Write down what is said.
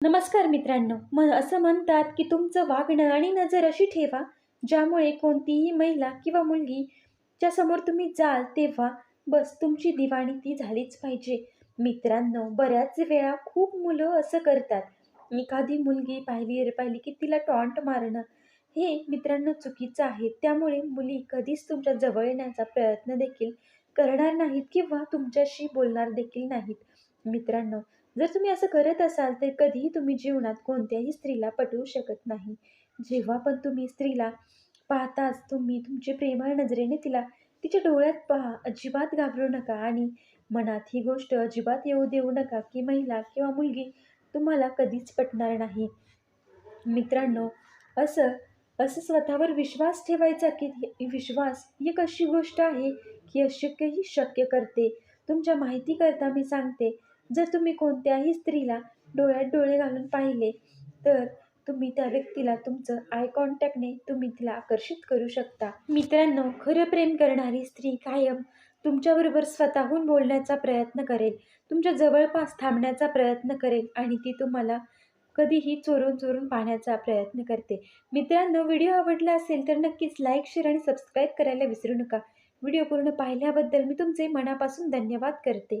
नमस्कार मित्रांनो म असं म्हणतात की तुमचं वागणं आणि नजर अशी ठेवा ज्यामुळे कोणतीही महिला किंवा मुलगी च्या समोर तुम्ही जाल तेव्हा बस तुमची दिवाणी ती झालीच पाहिजे. मित्रांनो बऱ्याच वेळा खूप मुलं असं करतात. एखादी मुलगी पाहिली रे पाहिली की तिला टॉन्ट मारणं हे मित्रांनो चुकीचं आहे. त्यामुळे मुली कधीच तुमच्या जवळ येण्याचा प्रयत्न देखील करणार नाहीत किंवा तुमच्याशी बोलणार देखील नाहीत. मित्रांनो जर तुम्ही असं करत असाल तर कधीही तुम्ही जीवनात कोणत्याही स्त्रीला पटवू शकत नाही. जेव्हा पण तुम्ही स्त्रीला पाहताच तुम्ही तुमची प्रेमळ नजरेने तिला तिच्या डोळ्यात पहा अजिबात घाबरू नका आणि मनात ही गोष्ट अजिबात येऊ देऊ नका की महिला किंवा मुलगी तुम्हाला कधीच पटणार नाही. मित्रांनो असं असं स्वतःवर विश्वास ठेवायचा की विश्वास ही एक अशी गोष्ट आहे की अशक्यही शक्य करते. तुमच्या माहितीकरता मी सांगते जर तुम्ही कोणत्याही स्त्रीला डोळ्यात डोळे घालून पाहिले तर तुम्ही त्या व्यक्तीला तुमचं आय कॉन्टॅक्टने तुम्ही तिला आकर्षित करू शकता. मित्रांनो खरं प्रेम करणारी स्त्री कायम तुमच्याबरोबर स्वतःहून बोलण्याचा प्रयत्न करेल तुमच्या जवळपास थांबण्याचा प्रयत्न करेल आणि ती तुम्हाला कधीही चोरून चोरून पाहण्याचा प्रयत्न करते. मित्रांनो व्हिडिओ आवडला असेल तर नक्कीच लाईक शेअर आणि सबस्क्राईब करायला विसरू नका. व्हिडिओ पूर्ण पाहिल्याबद्दल मी तुमचे मनापासून धन्यवाद करते.